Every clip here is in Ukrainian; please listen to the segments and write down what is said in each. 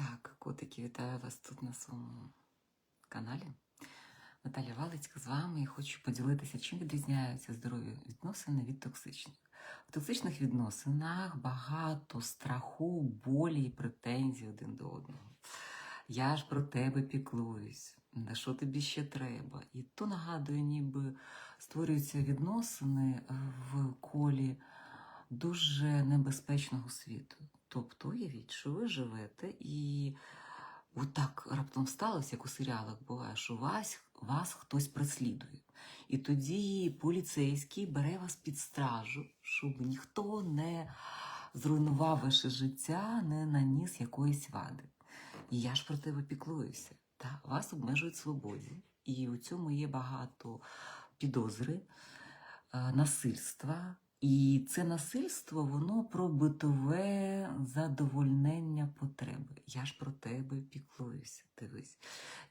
Так, котики, вітаю вас тут на своєму каналі. Наталя Валицька з вами і хочу поділитися, чим відрізняються здорові відносини від токсичних. В токсичних відносинах багато страху, болі і претензій один до одного. Я ж про тебе піклуюсь, на що тобі ще треба? І то нагадує, ніби створюються відносини в колі дуже небезпечного світу. Тобто, уявіть, що ви живете і отак раптом сталося, як у серіалах буває, що вас, вас хтось преслідує. І тоді поліцейський бере вас під стражу, щоб ніхто не зруйнував ваше життя, не наніс якоїсь вади. І я ж про тебе піклуюся. Та вас обмежують свободі. І у цьому є багато підозри, е, насильства. І це насильство, воно про битове задовольнення потреби. Я ж про тебе піклуюся. Дивись,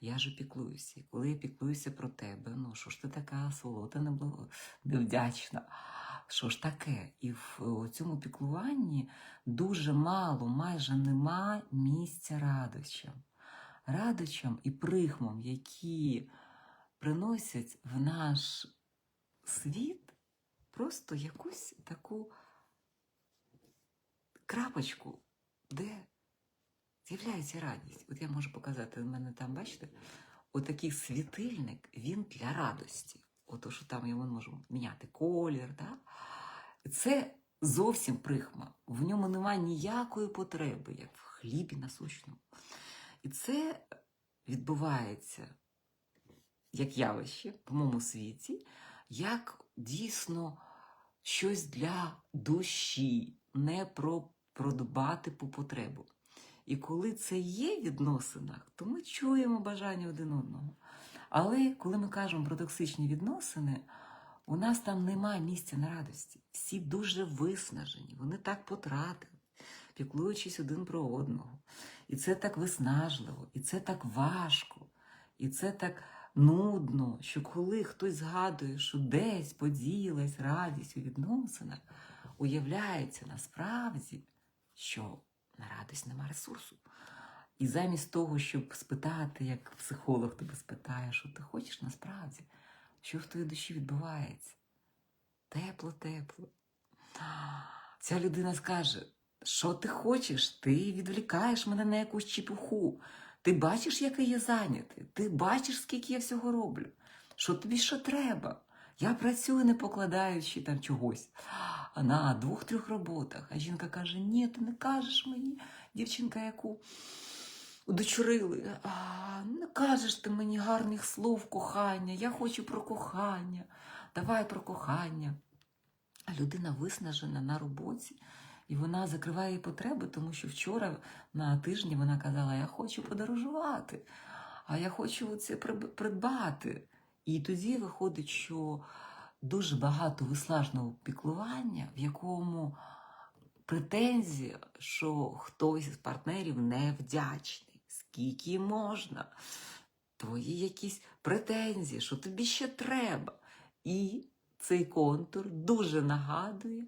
я ж піклуюся. І коли я піклуюся про тебе, ну що ж ти така солота неблаго- невдячна? Що ж таке? І в цьому піклуванні дуже мало, майже нема місця радощам. Радощам і прихмам, які приносять в наш світ просто якусь таку крапочку, де з'являється радість. От я можу показати, у мене там, бачите, отакий світильник, він для радості. Ото, що там йому можемо міняти колір. Да? Це зовсім прихма. В ньому немає ніякої потреби, як в хлібі насущному. І це відбувається як явище в моєму світі, як дійсно щось для душі, не про продбати по потребу. І коли це є в відносинах, то ми чуємо бажання один одного. Але коли ми кажемо про токсичні відносини, у нас там немає місця на радості. Всі дуже виснажені, вони так потратили, піклуючись один про одного. І це так виснажливо, і це так важко, і це так нудно, що коли хтось згадує, що десь поділась радість у відносинах, уявляється насправді, що на радість нема ресурсу. І замість того, щоб спитати, як психолог тебе спитає, що ти хочеш насправді, що в твоїй душі відбувається? Тепло, тепло. Ця людина скаже, що ти хочеш? Ти відвлікаєш мене на якусь чепуху. Ти бачиш, який я зайнятий, ти бачиш, скільки я всього роблю. Що тобі що треба? Я працюю, не покладаючи там чогось. На двох-трьох роботах. А жінка каже: Ні, ти не кажеш мені, дівчинка, яку удочерили. А, не кажеш ти мені гарних слов кохання. Я хочу про кохання. Давай про кохання. А людина виснажена на роботі, і вона закриває потреби, тому що вчора на тижні вона казала: Я хочу подорожувати, а я хочу це придбати. І тоді виходить, що дуже багато виснажного піклування, в якому претензія, що хтось із партнерів невдячний, скільки можна, твої якісь претензії, що тобі ще треба. І цей контур дуже нагадує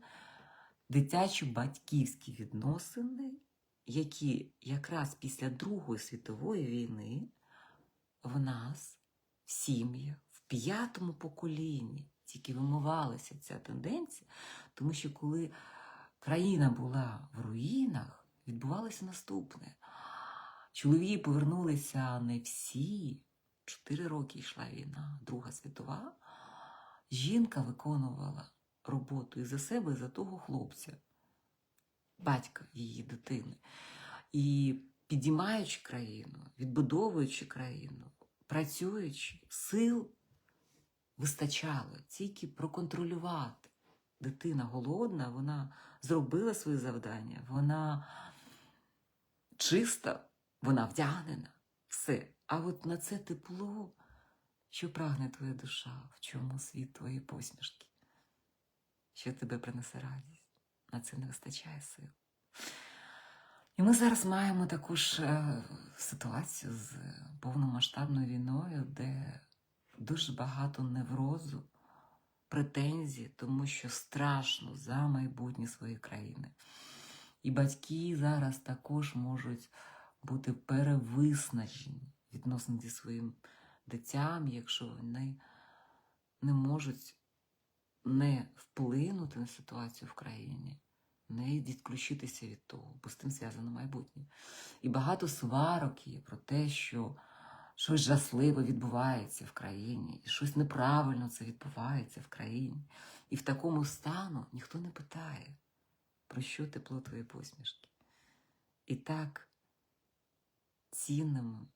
дитячі батьківські відносини, які якраз після Другої світової війни в нас, в сім'ях, в п'ятому поколінні тільки вимивалася ця тенденція, тому що коли країна була в руїнах, відбувалося наступне. Чоловіки повернулися не всі. Чотири роки йшла війна, Друга світова. Жінка виконувала роботу і за себе, і за того хлопця, батька її дитини. І підіймаючи країну, відбудовуючи країну, працюючи, сил вистачало тільки проконтролювати. Дитина голодна, вона зробила своє завдання, вона чиста, вона вдягнена, все. А от на це тепло, що прагне твоя душа, в чому світ твоєї посмішки, що тебе принесе радість, на це не вистачає сил. І ми зараз маємо таку ж е, ситуацію з повномасштабною війною, де дуже багато неврозу, претензій, тому що страшно за майбутнє своєї країни. І батьки зараз також можуть бути перевиснажені відносно зі своїм дитям, якщо вони не можуть не вплинути на ситуацію в країні, не відключитися від того, бо з тим зв'язано майбутнє. І багато сварок є про те, що щось жахливе відбувається в країні, і щось неправильно це відбувається в країні. І в такому стану ніхто не питає, про що тепло твої посмішки. І так цінними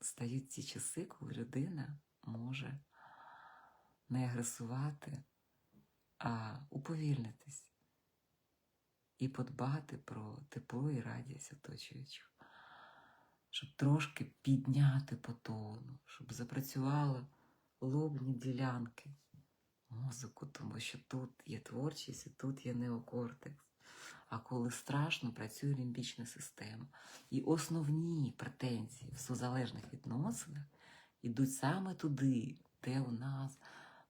стають ті часи, коли людина може не агресувати, а уповільнитись і подбати про тепло і радість оточуючих, щоб трошки підняти по тону, щоб запрацювали лобні ділянки мозку, тому що тут є творчість і тут є неокортекс. А коли страшно, працює лімбічна система. І основні претензії в созалежних відносинах йдуть саме туди, де у нас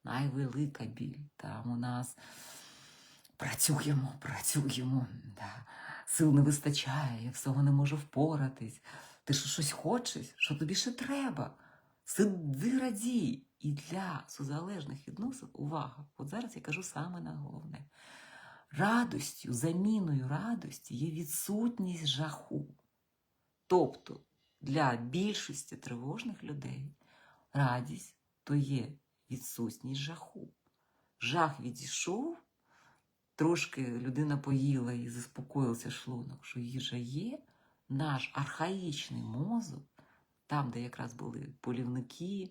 найвелика біль. Там у нас працюємо, працюємо, да. сил не вистачає, я всього не можу впоратись. Ти що щось хочеш, що тобі ще треба? Сиди радій. І для созалежних відносин увага! От зараз я кажу саме на головне. Радостю, заміною радості є відсутність жаху. Тобто для більшості тривожних людей радість то є відсутність жаху. Жах відійшов, трошки людина поїла і заспокоївся шлунок, що їжа є, наш архаїчний мозок, там, де якраз були полівники,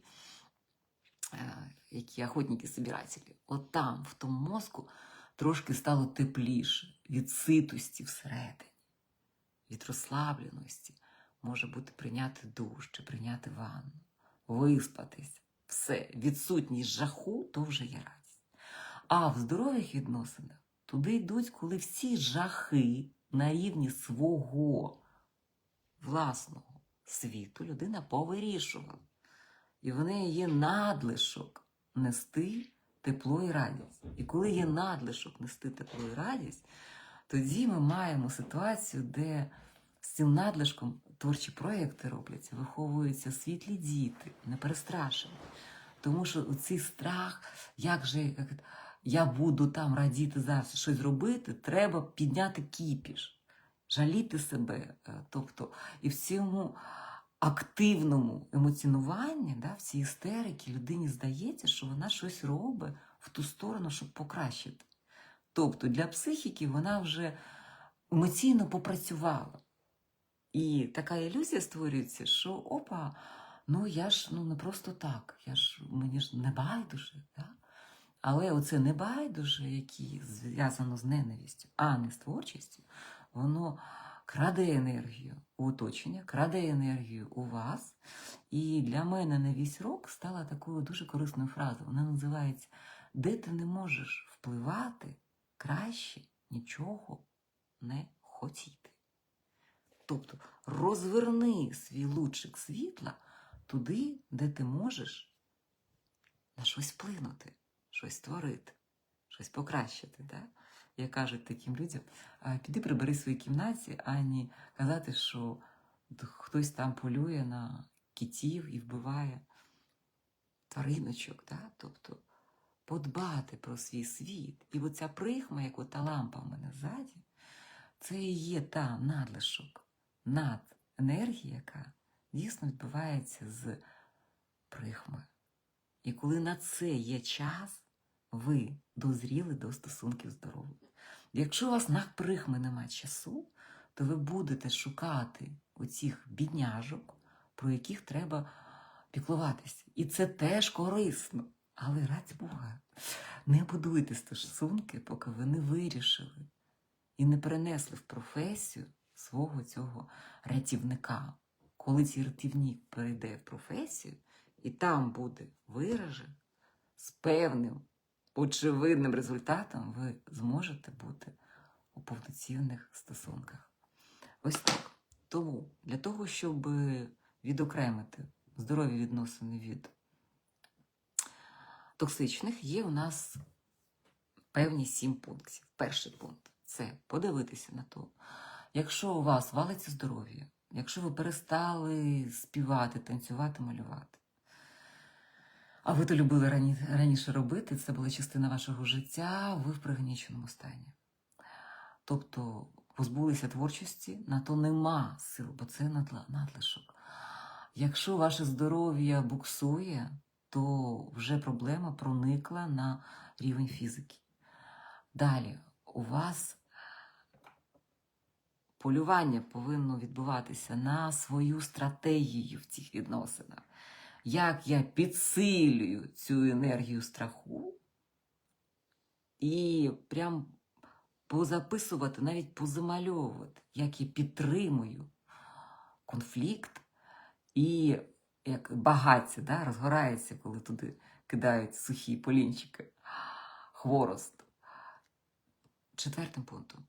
е, які охотники собирателі от там, в тому мозку, трошки стало тепліше від ситості всередині, від розслабленості. Може бути прийняти душ чи прийняти ванну, виспатись. Все, відсутність жаху то вже є радість. А в здорових відносинах туди йдуть, коли всі жахи на рівні свого власного світу людина повирішувала. І в неї є надлишок нести тепло і радість. І коли є надлишок нести тепло і радість, тоді ми маємо ситуацію, де з цим надлишком творчі проєкти робляться, виховуються світлі діти, не перестрашені. Тому що цей страх, як же як, я буду там радіти зараз щось зробити, треба підняти кіпіш, жаліти себе. Е, Тобто, і в цьому активному емоціонуванні, да, в цій істериці людині здається, що вона щось робить в ту сторону, щоб покращити. Тобто для психіки вона вже емоційно попрацювала. І така ілюзія створюється, що опа, ну я ж ну не просто так, я ж мені ж не байдуже. Да? Але оце не байдуже, яке зв'язано з ненавистю, а не з творчістю, воно краде енергію у оточення, краде енергію у вас. І для мене на весь рок стала такою дуже корисною фразою. Вона називається Де ти не можеш впливати, краще нічого не хотіти. Тобто розверни свій лучик світла туди, де ти можеш на щось вплинути, щось створити, щось покращити. Да? Як кажуть таким людям, піди прибери свої кімнаті, а не казати, що хтось там полює на кітів і вбиває твариночок. Да? Тобто подбати про свій світ. І оця прихма, як ота лампа в мене ззаді, це і є та надлишок, над енергія, яка дійсно відбувається з прихмою. І коли на це є час, ви дозріли до стосунків здорових. Якщо у вас на прихми немає часу, то ви будете шукати оцих бідняжок, про яких треба піклуватися. І це теж корисно. Але раді Бога, не будуйте стосунки, поки ви не вирішили і не перенесли в професію свого цього рятівника. Коли цей рятівник перейде в професію, і там буде виражен з певним очевидним результатом, ви зможете бути у повноцінних стосунках. Ось так. Тому для того, щоб відокремити здорові відносини від токсичних, є у нас певні сім пунктів. Перший пункт це подивитися на то, Якщо у вас валиться здоров'я, якщо ви перестали співати, танцювати, малювати, а ви то любили рані, раніше робити, це була частина вашого життя, ви в пригніченому стані. Тобто позбулися творчості, на то нема сил, бо це надлишок. Якщо ваше здоров'я буксує, то вже проблема проникла на рівень фізики. Далі, у вас полювання повинно відбуватися на свою стратегію в цих відносинах. Як я підсилюю цю енергію страху і прям позаписувати, навіть позамальовувати, як я підтримую конфлікт і як багаття да, розгорається, коли туди кидають сухі полінчики, хворост. Четвертим пунктом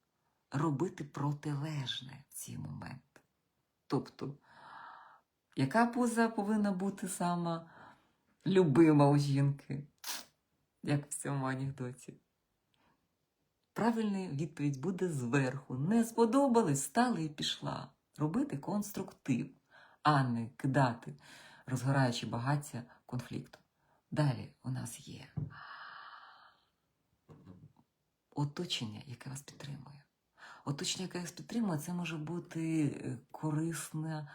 робити протилежне в ці моменти. Тобто, яка поза повинна бути сама любима у жінки, як в цьому анекдоті? Правильна відповідь буде зверху. Не сподобалось, стала і пішла. Робити конструктив, а не кидати, розгораючи багаття конфлікту. Далі у нас є оточення, яке вас підтримує. Оточення, яке вас підтримує, це може бути е, корисна,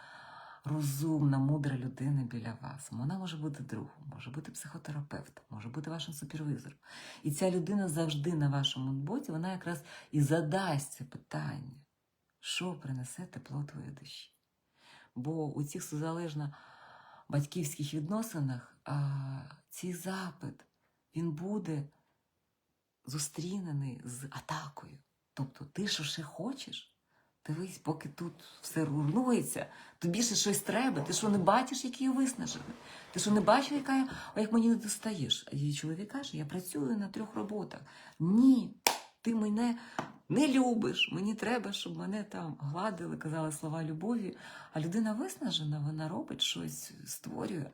розумна, мудра людина біля вас. Вона може бути другом, може бути психотерапевтом, може бути вашим супервізором. І ця людина завжди на вашому боці, вона якраз і задасть це питання, що принесе тепло твоєї душі. Бо у цих сузалежно батьківських відносинах а, цей запит він буде зустрінений з атакою. Тобто, ти що ще хочеш? Дивись, поки тут все руйнується, тобі ще щось треба. Ти що не бачиш, який я виснажений? Ти що не бачиш, яка я, а як мені не достаєш? А її чоловік каже, я працюю на трьох роботах. Ні, ти мене не любиш. Мені треба, щоб мене там гладили, казали слова любові. А людина виснажена, вона робить щось, створює.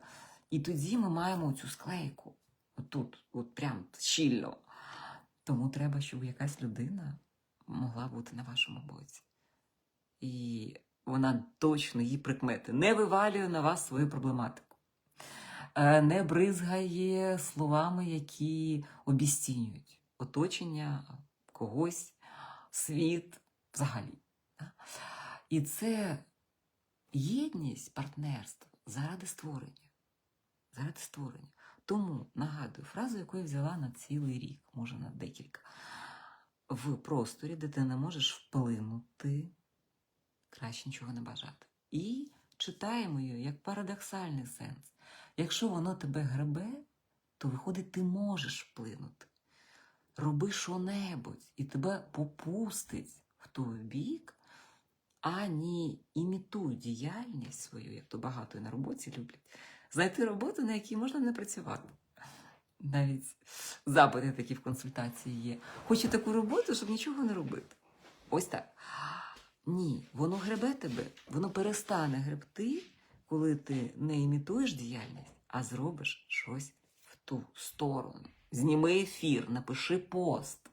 І тоді ми маємо цю склейку. Отут, от прям щільно. Тому треба, щоб якась людина могла бути на вашому боці. І вона точно її прикмети не вивалює на вас свою проблематику, Е, не бризгає словами, які обіцінюють оточення когось, світ взагалі. І це єдність, партнерство заради створення. Заради створення. Тому нагадую фразу, яку я взяла на цілий рік, може на декілька. В просторі, де ти не можеш вплинути, краще нічого не бажати. І читаємо її як парадоксальний сенс. Якщо воно тебе гребе, то виходить, ти можеш вплинути. Роби що-небудь, і тебе попустить в той бік, а не імітуй діяльність свою, як то багато і на роботі люблять, знайти роботу, на якій можна не працювати. Навіть запити такі в консультації є. Хочу таку роботу, щоб нічого не робити. Ось так. Ні, воно гребе тебе, воно перестане гребти, коли ти не імітуєш діяльність, а зробиш щось в ту сторону. Зніми ефір, напиши пост,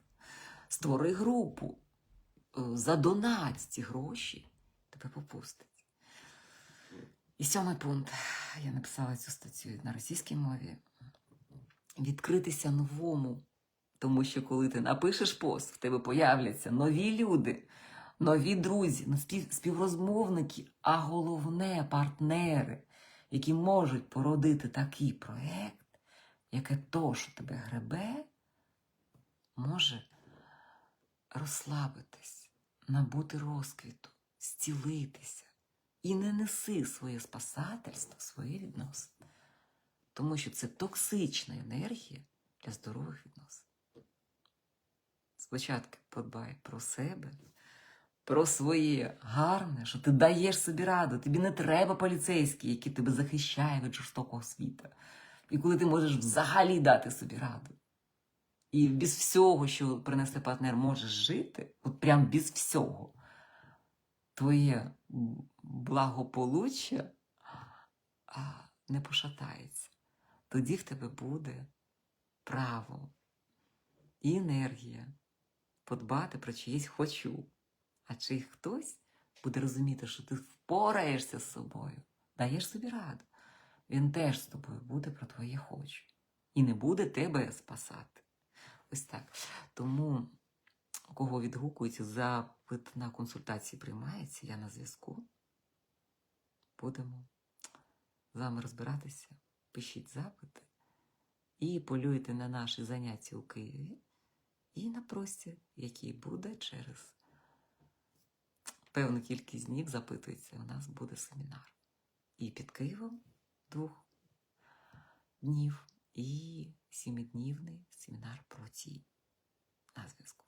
створи групу, е, задонать ці гроші, тебе попустить. І сьомий пункт. Я написала цю статтю на російській мові. Відкритися новому. Тому що коли ти напишеш пост, в тебе появляться нові люди, нові друзі, ну, співрозмовники, а головне партнери, які можуть породити такий проєкт, яке то, що тебе гребе, може розслабитись, набути розквіту, зцілитися. І не неси своє спасательство, свої відносини. Тому що це токсична енергія для здорових відносин. Спочатку подбай про себе, про своє гарне, що ти даєш собі раду. Тобі не треба поліцейський, який тебе захищає від жорстокого світу. І коли ти можеш взагалі дати собі раду. І без всього, що принесе партнер, можеш жити, от прям без всього, твоє благополуччя не пошатається. Тоді в тебе буде право і енергія подбати про чиєсь хочу, А чи хтось буде розуміти, що ти впораєшся з собою, даєш собі раду, він теж з тобою буде про твоє хочу. І не буде тебе спасати. Ось так. Тому, кого відгукується, запит на консультації приймається, я на зв'язку. Будемо з вами розбиратися. Пишіть запити і полюйте на наші заняття у Києві і на простір, який буде через певну кількість днів запитується, у нас буде семінар. І під Києвом двох днів, і сімиднівний семінар про ті на зв'язку.